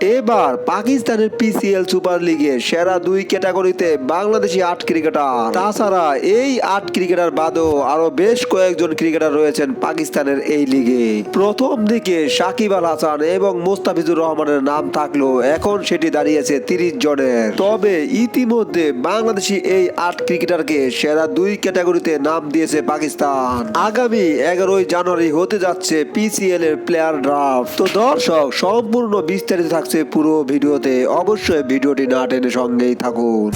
এবার পাকিস্তানের PCL super লিগে সেরা দুই ক্যাটাগরিতে বাংলাদেশি আট ক্রিকেটার। তাছাড়া এই আট ক্রিকেটার বাদেও আরও বেশ কয়েকজন ক্রিকেটার রয়েছেন পাকিস্তানের এই লিগে। প্রথম দিকে সাকিব আল হাসান এবং মোস্তাফিজুর রহমানের নাম থাকলেও এখন সেটি দাঁড়িয়েছে তিরিশ জনের। তবে ইতিমধ্যে বাংলাদেশি এই আট ক্রিকেটারকে সেরা দুই ক্যাটাগরিতে নাম দিয়েছে পাকিস্তান। আগামী এগারোই জানুয়ারি হতে যাচ্ছে পিসিএল এর প্লেয়ার ড্রাফট। তো দর্শক, সম্পূর্ণ বিস্তারিত থাকছে পুরো ভিডিওতে অবশ্যই ভিডিওটি না টেনে সঙ্গেই থাকুন।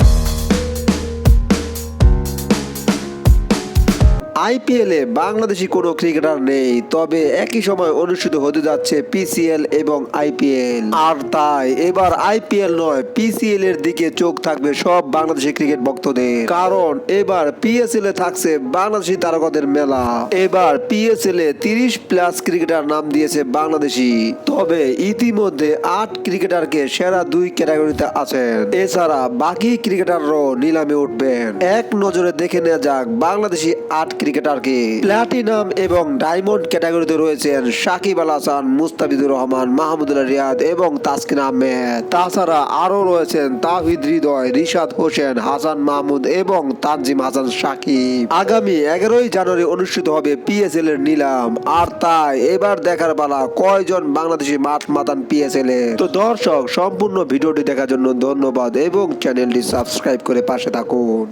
আইপিএল বাংলাদেশি কোনো ক্রিকেটার নেই, তবে একই সময় অনুষ্ঠিত হতে যাচ্ছে পিসিএল এবং আইপিএল। আর তাই এবার আইপিএল নয়, পিসিএল এর দিকে চোখ থাকবে সব বাংলাদেশি ক্রিকেট ভক্তদের। কারণ এবার পিএসএল এ থাকছে বাংলাদেশি তারকাদের মেলা। এবার পিএসএল এ তিরিশ প্লাস ক্রিকেটার নাম দিয়েছে বাংলাদেশি। তবে ইতিমধ্যে আট ক্রিকেটারকে সেরা দুই ক্যাটাগরিতে আছেন। এছাড়া বাকি ক্রিকেটাররাও নিলামে উঠবেন। এক নজরে দেখে নেওয়া যাক বাংলাদেশি আট ক্রিকেটারকে প্লাটিনাম এবং ডায়মন্ড ক্যাটাগরিতে রয়েছেন সাকিব আল হাসান, মুস্তাফিজুর রহমান মাহমুদুল্লাহ রিয়াদ এবং তাসকিন আহমেদ। তাছাড়া আরও রয়েছেন তাহিদ হৃদয়, রিশাদ হোসেন, হাসান মাহমুদ এবং তানজিম হাসান সাকিব। আগামী এগারোই জানুয়ারি অনুষ্ঠিত হবে পিএসএল এর নিলাম। আর তাই এবার দেখার পালা কয়জন বাংলাদেশি মাঠ মাতান পিএসএল এ। তো দর্শক, সম্পূর্ণ ভিডিওটি দেখার জন্য ধন্যবাদ এবং চ্যানেলটি সাবস্ক্রাইব করে পাশে থাকুন।